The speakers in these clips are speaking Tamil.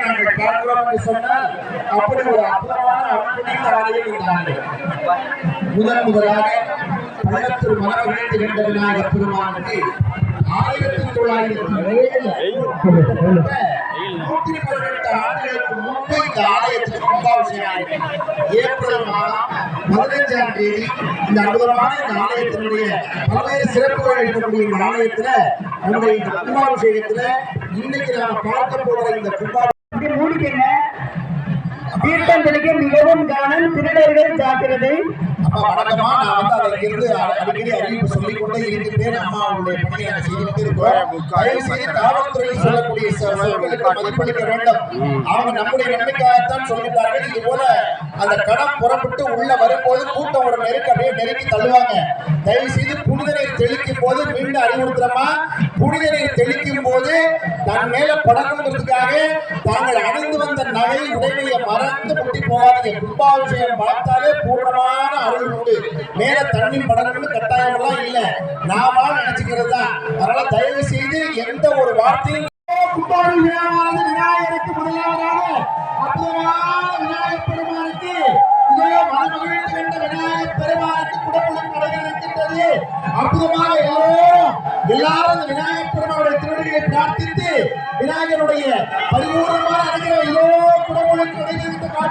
நாங்கள் பார்க்கிறோம் என்று சொன்னால் அப்படி ஒரு அற்புதமான அற்புதமான ஆலயம் இந்த முதன் முதலாக பள்ளத்தூர் மரபு கண்ட விநாயகர் பெருமானுக்கு ஆயிரத்தி தொள்ளாயிரத்தி ஏழு. நூற்றி பதினெட்டு ஆண்டுகளுக்கு முன்பு இந்த ஆலயத்துக்கு கும்பாபிஷேகம் ஏப்ரல் மாதம் பதினைஞ்சாம் தேதி இந்த அற்புதமான இந்த ஆலயத்தினுடைய பல்வேறு சிறப்புகள் இருக்கக்கூடிய இந்த ஆலயத்துல நம்முடைய இந்த கும்பாபிஷேகத்துல இன்னைக்கு நாம பார்க்க போகிற இந்த கும்பா இப்படி மூடிக்கங்க தீர்த்தந்தளிக்க மிகவும் கவனம் திருடர்கள் ஜாக்கிரதை. அப்பா வணக்கமா நான் வந்து அதை இருந்து அ- அடிக்கடி அறிவிப்பு சொல்லிக் கொண்டே இருக்கின்றேன். அம்மா அவங்களுடைய பணியை நாங்கள் செய்துவிட்டு இருக்கோம் தயவு செய்து காவல்துறையில் சொல்லக்கூடிய ச- சொற்களுக்கு மதிப்பளிக்க வேண்டும். அவங்க நம்முடைய நன்மைக்காகத்தான் சொல்கிறார்கள் இது போல அந்த கடம் புறப்பட்டு உள்ள வரும்போது கூட்டம் ஒரு நெருக்க அப்படியே நெருக்கி தள்ளுவாங்க. தயவு செய்து புனித நீர் தெளிக்கும் போது மீண்டும் அறிவுறுத்துறமா புனித நீர் தெளிக்கும் போது தன் மேல படணுங்கிறதுக்காக தாங்கள் அணிந்து வந்த நகை உடைமையை மறந்து முட்டி போகாதீங்க கும்பாபிஷேகம் பார்த்தாலே பூர்ணமான அருள் உண்டு. மேல தண்ணி படணும்னு கட்டாயம் எல்லாம் இல்ல. நாம நினைச்சுக்கிறது? தான் அதனால தயவு செய்து எந்த ஒரு வார்த்தையும் கும்பாபிஷேகமானது விநாயகருக்கு முதலாவதாக அற்புதமான விநாயகர் பெருமானுக்கு இதோ மனமகிழ்ச்சி கண்ட விநாயகர் பெருமானுக்கு குடமுழுக்கு நடைபெற அற்புதமாக எல்லோரும் எல்லாரும் விநாயகர் பெருமானுடைய திருவடிகளை பிரார்த்தித்து விநாயகருடைய பரிபூர்ணமான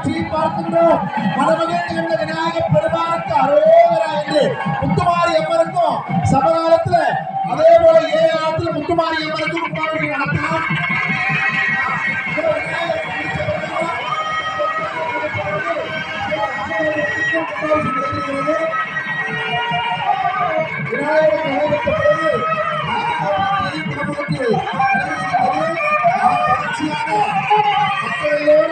காட்சியை பார்க்கின்றோம் மனமகிழ்ந்து கண்ட விநாயகர் பெருமானுக்கு அரோகரா என்று முத்துமாரி அம்மனுக்கும் சமகாலத்துல அதே போல ஏழு காலத்துல முத்துமாரி அம்மனுக்கும் முப்பாவளி நடத்தலாம் மக்கள் எல்லோரும்